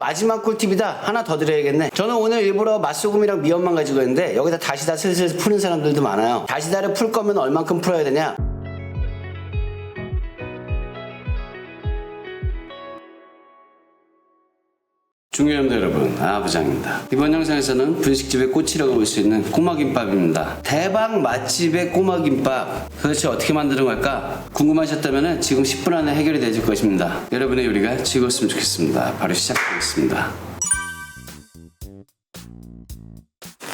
마지막 꿀팁이다. 하나 더 드려야겠네. 저는 오늘 일부러 맛소금이랑 미원만 가지고 있는데 여기다 다시다 슬슬 푸는 사람들도 많아요. 다시다를 풀 거면 얼만큼 풀어야 되냐? 중요합니다 여러분. 아부장입니다. 이번 영상에서는 분식집의 꽃이라고 볼 수 있는 꼬마김밥입니다. 대박 맛집의 꼬마김밥. 도대체 어떻게 만드는 걸까? 궁금하셨다면 지금 10분 안에 해결이 되실 것입니다. 여러분의 요리가 즐거웠으면 좋겠습니다. 바로 시작하겠습니다.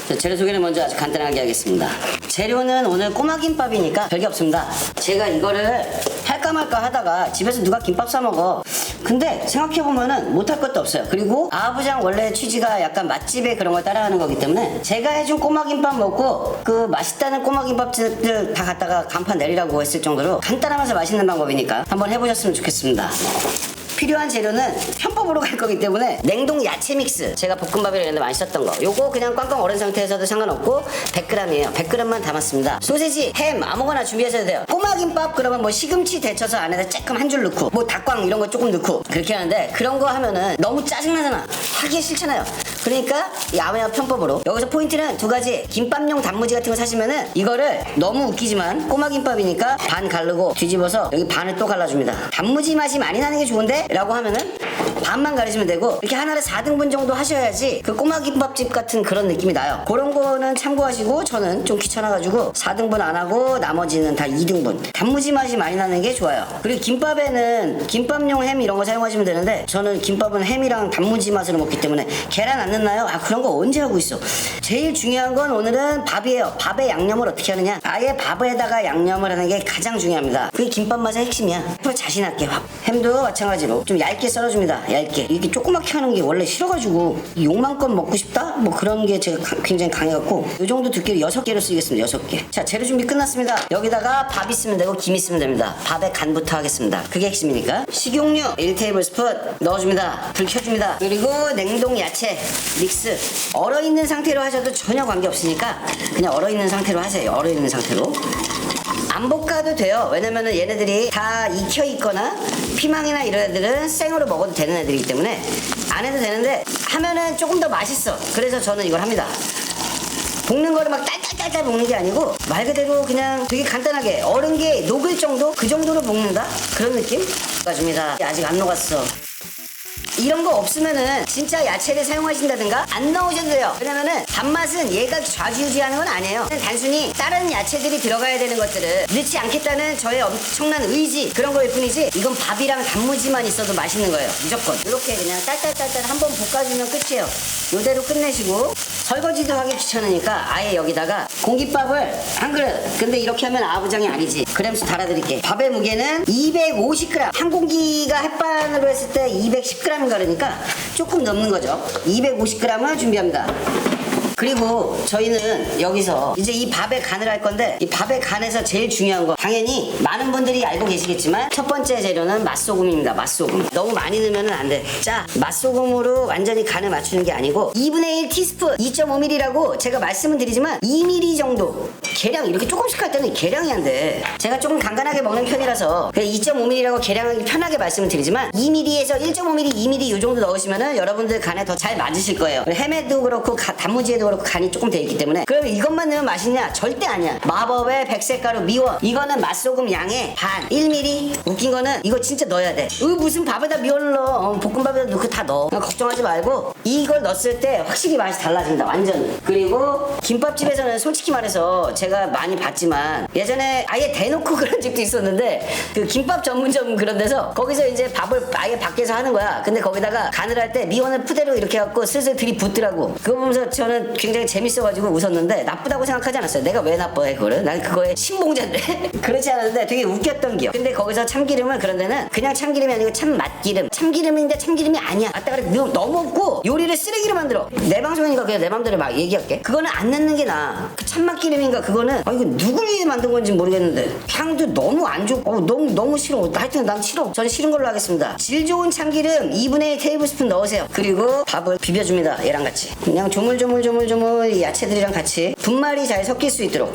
자, 재료 소개는 먼저 아주 간단하게 하겠습니다. 재료는 오늘 꼬마김밥이니까 별게 없습니다. 제가 이거를 할까 말까 하다가 집에서 누가 김밥 사 먹어. 근데 생각해보면은 못할 것도 없어요. 그리고 아부장 원래 취지가 약간 맛집에 그런 걸 따라하는 거기 때문에 제가 해준 꼬마김밥 먹고 그 맛있다는 꼬마김밥들 다 갖다가 간판 내리라고 했을 정도로 간단하면서 맛있는 방법이니까 한번 해보셨으면 좋겠습니다. 필요한 재료는 편법으로 갈 거기 때문에 냉동 야채 믹스. 제가 볶음밥이나 이런 데 많이 썼던 거. 요거 그냥 꽝꽝 얼은 상태에서도 상관없고 100g이에요. 100g만 담았습니다. 소세지 햄 아무거나 준비하셔도 돼요. 꼬마김밥 그러면 뭐 시금치 데쳐서 안에다 쬐끔 한 줄 넣고 뭐 닭광 이런 거 조금 넣고 그렇게 하는데 그런 거 하면은 너무 짜증나잖아. 하기 싫잖아요. 그러니까 이 아무나 편법으로. 여기서 포인트는 두 가지. 김밥용 단무지 같은 거 사시면은 이거를 너무 웃기지만 꼬마 김밥이니까 반 가르고 뒤집어서 여기 반을 또 갈라줍니다. 단무지 맛이 많이 나는 게 좋은데? 라고 하면은 반만 가르시면 되고 이렇게 하나를 4등분 정도 하셔야지 그 꼬마 김밥집 같은 그런 느낌이 나요. 그런 거는 참고하시고 저는 좀 귀찮아가지고 4등분 안 하고 나머지는 다 2등분. 단무지 맛이 많이 나는 게 좋아요. 그리고 김밥에는 김밥용 햄 이런 거 사용하시면 되는데 저는 김밥은 햄이랑 단무지 맛으로 먹기 때문에 계란 안 넣나요? 아 그런 거 언제 하고 있어? 제일 중요한 건 오늘은 밥이에요. 밥에 양념을 어떻게 하느냐? 아예 밥에다가 양념을 하는 게 가장 중요합니다. 그게 김밥 맛의 핵심이야. 앞으로 자신 있게 밥 햄도 마찬가지로 좀 얇게 썰어줍니다 얇게 이렇게 조그맣게 하는 게 원래 싫어가지고 욕만껏 먹고 싶다? 뭐 그런 게 제가 가- 굉장히 강해갖고 이 정도 두께를 여섯 개로 쓰겠습니다 여섯 개자 재료 준비 끝났습니다. 여기다가 밥 있으면 되고 김 있으면 됩니다. 밥에 간부터 하겠습니다. 그게 핵심이니까. 식용유 1테이블스푼 넣어줍니다. 불 켜줍니다. 그리고 냉동 야채 믹스. 얼어있는 상태로 하셔도 전혀 관계없으니까 그냥 얼어있는 상태로 하세요. 얼어있는 상태로 안 볶아도 돼요. 왜냐면은 얘네들이 다 익혀 있거나 피망이나 이런 애들은 생으로 먹어도 되는 애들이기 때문에 안 해도 되는데 하면은 조금 더 맛있어. 그래서 저는 이걸 합니다. 볶는 거를 막 딸딸딸딸 볶는 게 아니고 말 그대로 그냥 되게 간단하게 얼은 게 녹을 정도 그 정도로 볶는다 그런 느낌 가줍니다. 아직 안 녹았어. 이런 거 없으면은 진짜 야채를 사용하신다든가 안 넣으셔도 돼요. 왜냐면은 단맛은 얘가 좌지우지하는 건 아니에요. 단순히 다른 야채들이 들어가야 되는 것들을 넣지 않겠다는 저의 엄청난 의지 그런 거일 뿐이지 이건 밥이랑 단무지만 있어도 맛있는 거예요. 무조건. 이렇게 그냥 딸딸딸딸 한 번 볶아주면 끝이에요. 요대로 끝내시고 설거지도 하기 귀찮으니까 아예 여기다가 공깃밥을 한 그릇. 근데 이렇게 하면 아부장이 아니지. 그램수 달아드릴게. 밥의 무게는 250g. 한 공기가 햇반으로 했을 때 210g 가르니까 조금 넘는 거죠. 250g을 준비합니다. 그리고 저희는 여기서 이제 이 밥에 간을 할 건데 이 밥에 간에서 제일 중요한 거 당연히 많은 분들이 알고 계시겠지만 첫 번째 재료는 맛소금입니다. 맛소금. 너무 많이 넣으면 안 돼. 자, 맛소금으로 완전히 간을 맞추는 게 아니고 2분의 1 티스푼 2.5mm라고 제가 말씀은 드리지만 2mm 정도 계량 이렇게 조금씩 할 때는 계량이 안 돼. 제가 조금 간간하게 먹는 편이라서 2.5mm라고 계량하기 편하게 말씀을 드리지만 2mm에서 1.5mm, 2mm 이 정도 넣으시면은 여러분들 간에 더 잘 맞으실 거예요. 햄에도 그렇고 가- 단무지에도 그렇고 간이 조금 돼 있기 때문에 그럼 이것만 넣으면 맛있냐? 절대 아니야. 마법의 백색가루 미원 이거는 맛소금 양의 반 1mm 웃긴 거는 이거 진짜 넣어야 돼. 으 무슨 밥에다 미원을 넣어? 어, 볶음밥에다 넣고 다 넣어. 걱정하지 말고 이걸 넣었을 때 확실히 맛이 달라진다 완전. 그리고 김밥집에서는 솔직히 말해서 제가 많이 봤지만 예전에 아예 대놓고 그런 집도 있었는데 그 김밥 전문점 그런 데서 거기서 이제 밥을 아예 밖에서 하는 거야. 근데 거기다가 간을 할 때 미원을 푸대로 이렇게 해갖고 슬슬 들이붓더라고. 그거 보면서 저는 굉장히 재밌어가지고 웃었는데 나쁘다고 생각하지 않았어요. 내가 왜 나빠해 그거를? 난 그거에 신봉자인데 그렇지 않았는데 되게 웃겼던 기억. 근데 거기서 참기름은 그런 데는 그냥 참기름이 아니고 참맛기름. 참기름인데 참기름이 아니야. 아따 그래 너무 없고 요리를 쓰레기로 만들어. 내 방송이니까 그냥 내 맘대로 막 얘기할게. 그거는 안 넣는 게 나아. 그 참맛기름인가 그거는 아 이거 누굴 위해 만든 건지 모르겠는데 향도 너무 안 좋고 어, 너무 너무 싫어. 하여튼 난 싫어. 저는 싫은 걸로 하겠습니다. 질 좋은 참기름 2분의 1 테이블스푼 넣으세요. 그리고 밥을 비벼줍니다. 얘랑 같이. 그냥 조물조물조물조물 이 야채들이랑 같이 분말이 잘 섞일 수 있도록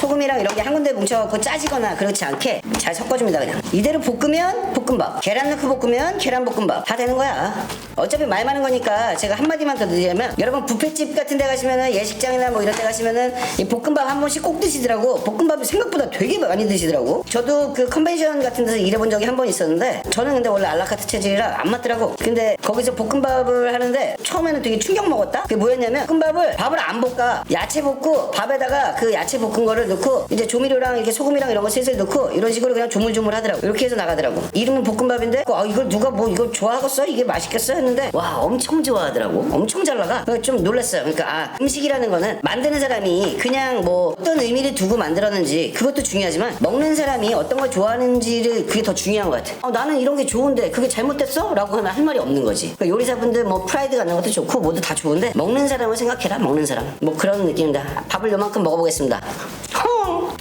소금이랑 이런 게 한 군데 뭉쳐갖고 짜지거나 그렇지 않게 잘 섞어줍니다 그냥. 이대로 볶으면 볶음밥. 계란 넣고 볶으면 계란 볶음밥. 다 되는 거야. 어차피 말 많은 거니까 제가 한마디만 더 드리자면 여러분 뷔페집 같은 데 가시면은 예식장이나 뭐 이런 데 가시면은 이 볶음밥 한 번씩 꼭 드시더라고. 볶음밥이 생각보다 되게 많이 드시더라고. 저도 그 컨벤션 같은 데서 일해본 적이 한 번 있었는데 저는 근데 원래 알라카트 체질이라 안 맞더라고. 근데 거기서 볶음밥을 하는데 처음에는 되게 충격 먹었다? 그게 뭐였냐면 볶음밥을 밥을 안 볶아. 야채 볶고 밥에다가 그 야채 볶은 거를 넣고 이제 조미료랑 이렇게 소금이랑 이런 거 슬슬 넣고 이런 식으로 그냥 조물조물 하더라고. 이렇게 해서 나가더라고. 이름은 볶음밥인데 아 이걸 누가 뭐 이거 좋아하겠어? 이게 맛있겠어? 했는데 와 엄청 좋아하더라고. 엄청 잘 나가. 좀 놀랐어요. 그러니까 아 음식이라는 거는 만드는 사람이 그냥 뭐 어떤 의미를 두고 만들었는지 그것도 중요하지만 먹는 사람이 어떤 걸 좋아하는지를 그게 더 중요한 것 같아. 어, 나는 이런 게 좋은데 그게 잘못됐어? 라고 하면 할 말이 없는 거지. 그러니까 요리사분들 뭐 프라이드 갖는 것도 좋고 모두 다 좋은데 먹는 사람을 생각해라 먹는 사람 뭐 그런 느낌입니다. 밥을 요만큼 먹어보겠습니다. 헝!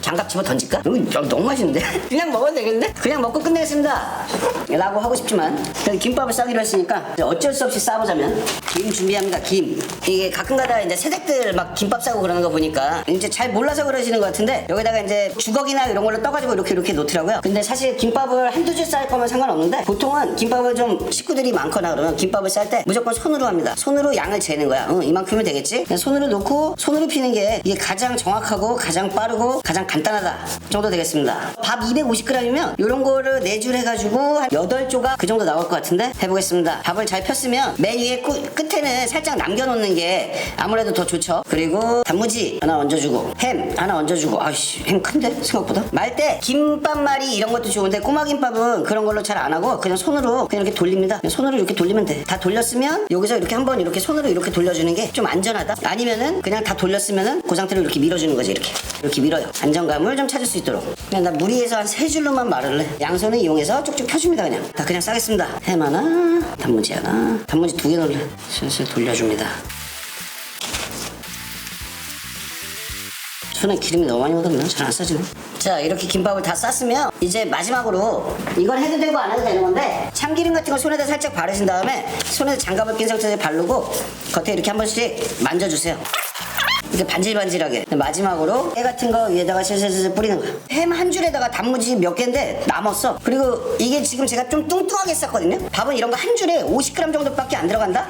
장갑 집어 던질까? 이거 너무 맛있는데? 그냥 먹어도 되겠는데? 그냥 먹고 끝내겠습니다 라고 하고 싶지만 김밥을 싸기로 했으니까 어쩔 수 없이 싸보자면 김 준비합니다 김. 이게 가끔가다 이제 새댁들 막 김밥 싸고 그러는 거 보니까 이제 잘 몰라서 그러시는 것 같은데 여기다가 이제 주걱이나 이런 걸로 떠가지고 이렇게 이렇게 놓더라고요. 근데 사실 김밥을 한두 줄 쌀 거면 상관없는데 보통은 김밥을 좀 식구들이 많거나 그러면 김밥을 쌀 때 무조건 손으로 합니다. 손으로 양을 재는 거야. 응, 이만큼이면 되겠지? 손으로 놓고 손으로 피는 게 이게 가장 정확하고 가장 빠르고 가장 간단하다 정도 되겠습니다. 밥 250g이면 이런 거를 네줄 해가지고 한 8조각 그 정도 나올 것 같은데 해보겠습니다. 밥을 잘 폈으면 맨 위에 꾸- 끝에는 살짝 남겨놓는 게 아무래도 더 좋죠. 그리고 단무지 하나 얹어주고 햄 하나 얹어주고. 아이씨 햄 큰데? 생각보다? 말때 김밥말이 이런 것도 좋은데 꼬마 김밥은 그런 걸로 잘 안 하고 그냥 손으로 그냥 이렇게 돌립니다. 그냥 손으로 이렇게 돌리면 돼 다 돌렸으면 여기서 이렇게 한번 이렇게 손으로 이렇게 돌려주는 게 좀 안전하다. 아니면은 그냥 다 돌렸으면은 그 상태로 이렇게 밀어주는 거지 이렇게. 이렇게 밀어요. 안정감을 좀 찾을 수 있도록. 그냥 나 무리해서 한 세 줄로만 말을 해 양손을 이용해서 쭉쭉 펴줍니다 그냥. 다 그냥 싸겠습니다. 햄 하나 단무지 하나. 단무지 두 개 넣을래 슬슬 돌려줍니다 손에 기름이 너무 많이 묻었나? 잘안 싸지네. 자, 이렇게 김밥을 다 쌌으면 이제 마지막으로 이건 해도 되고 안 해도 되는 건데 참기름 같은 걸 손에다 살짝 바르신 다음에 손에 장갑을 낀 상태에서 바르고 겉에 이렇게 한 번씩 만져주세요. 이렇게 반질반질하게. 마지막으로 깨 같은 거 위에다가 슬슬슬 뿌리는 거야. 햄 한 줄에다가 단무지 몇 개인데 남았어. 그리고 이게 지금 제가 좀 뚱뚱하게 쌌거든요? 밥은 이런 거 한 줄에 50g 정도밖에 안 들어간다?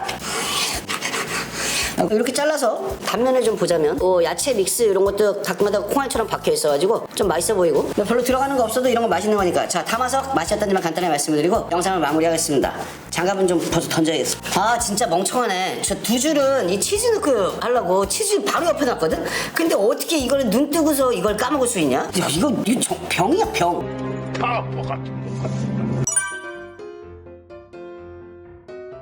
이렇게 잘라서 단면을 좀 보자면 어, 야채 믹스 이런 것도 가끔가다 콩알처럼 박혀 있어가지고 좀 맛있어 보이고. 뭐 별로 들어가는 거 없어도 이런 거 맛있는 거니까. 자 담아서 맛이 어떤지만 간단히 말씀을 드리고 영상을 마무리하겠습니다 장갑은 좀 벌써 던져야겠어. 아 진짜 멍청하네. 저 두 줄은 이 치즈 넣고 하려고 치즈 바로 옆에 놨거든? 근데 어떻게 이걸 눈 뜨고서 이걸 까먹을 수 있냐? 야, 이거, 이거 정- 병이야 병. 바보 같은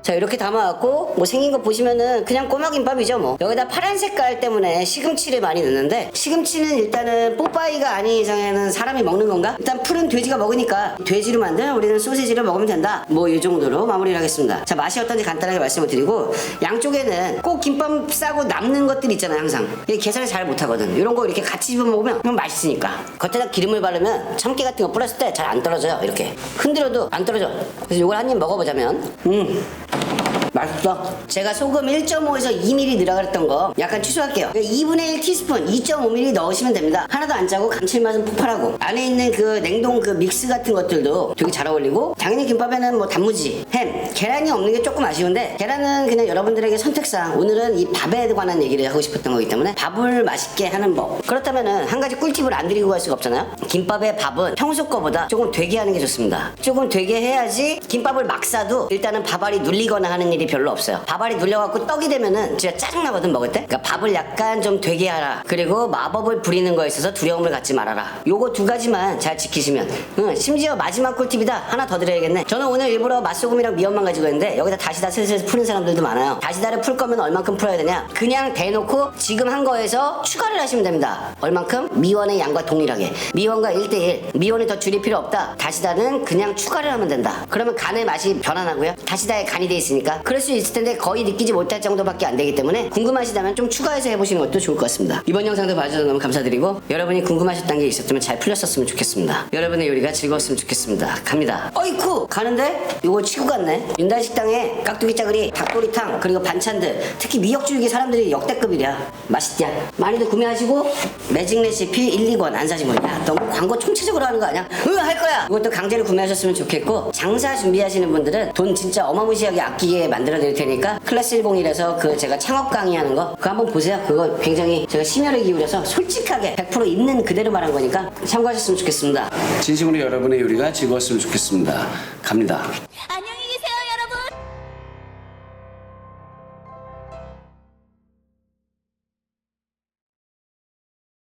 자 이렇게 담아갖고 뭐 생긴 거 보시면은 그냥 꼬마김밥이죠 뭐. 여기다 파란 색깔 때문에 시금치를 많이 넣는데 시금치는 일단은 뽀빠이가 아닌 이상에는 사람이 먹는 건가? 일단 풀은 돼지가 먹으니까 돼지로 만든 우리는 소세지를 먹으면 된다. 뭐 이 정도로 마무리를 하겠습니다. 자 맛이 어떤지 간단하게 말씀을 드리고 양쪽에는 꼭 김밥 싸고 남는 것들 있잖아요 항상. 이게 계산을 잘 못하거든. 이런 거 이렇게 같이 집어 먹으면 그냥 맛있으니까. 겉에다 기름을 바르면 참깨 같은 거 뿌렸을 때 잘 안 떨어져요 이렇게. 흔들어도 안 떨어져. 그래서 이걸 한 입 먹어보자면 음 맛있어. 제가 소금 1.5에서 2mm 넣으라 그랬던 거 약간 취소할게요. 2분의 1 티스푼 2.5mm 넣으시면 됩니다. 하나도 안 짜고 감칠맛은 폭발하고 안에 있는 그 냉동 그 믹스 같은 것들도 되게 잘 어울리고 당연히 김밥에는 뭐 단무지, 햄, 계란이 없는 게 조금 아쉬운데 계란은 그냥 여러분들에게 선택상 오늘은 이 밥에 관한 얘기를 하고 싶었던 거기 때문에 밥을 맛있게 하는 법. 그렇다면은 한 가지 꿀팁을 안 드리고 갈 수가 없잖아요. 김밥의 밥은 평소 거보다 조금 되게 하는 게 좋습니다. 조금 되게 해야지 김밥을 막 싸도 일단은 밥알이 눌리거나 하는 일이 별로 없어요. 밥알이 눌려갖고 떡이 되면은 진짜 짜증나거든 먹을 때. 그러니까 밥을 약간 좀 되게 하라. 그리고 마법을 부리는 거에 있어서 두려움을 갖지 말아라. 요거 두 가지만 잘 지키시면. 응, 심지어 마지막 꿀팁이다. 하나 더 드려야겠네. 저는 오늘 일부러 맛소금이랑 미원만 가지고 있는데 여기다 다시다 슬슬 푸는 사람들도 많아요. 다시다를 풀 거면 얼만큼 풀어야 되냐? 그냥 대놓고 지금 한 거에서 추가를 하시면 됩니다. 얼만큼? 미원의 양과 동일하게. 미원과 1대1. 미원이 더 줄일 필요 없다. 다시다는 그냥 추가를 하면 된다. 그러면 간의 맛이 변환하고요. 다시다에 간이 돼 있으니까. 그럴 수 있을 텐데 거의 느끼지 못할 정도밖에 안 되기 때문에 궁금하시다면 좀 추가해서 해보시는 것도 좋을 것 같습니다. 이번 영상도 봐주셔서 너무 감사드리고 여러분이 궁금하셨던 게 있었다면 잘 풀렸었으면 좋겠습니다. 여러분의 요리가 즐거웠으면 좋겠습니다. 갑니다. 어이쿠 가는데 이거 치고 갔네. 윤달 식당에 깍두기 짜글이 닭도리탕 그리고 반찬들 특히 미역줄기 사람들이 역대급이랴. 맛있냐? 많이들 구매하시고 매직 레시피 1, 2권 안 사지 뭐냐? 너무 광고 총체적으로 하는 거 아니야? 응할 거야. 이것도 강제로 구매하셨으면 좋겠고 장사 준비하시는 분들은 돈 진짜 어마무시하게 아끼게 만들 어 드릴 테니까 클래스 101에서 그 제가 창업 강의하는 거 그거 한번 보세요. 그거 굉장히 제가 심혈을 기울여서 솔직하게 100% 있는 그대로 말한 거니까 참고하셨으면 좋겠습니다. 진심으로 여러분의 요리가 즐거웠으면 좋겠습니다. 갑니다. 안녕히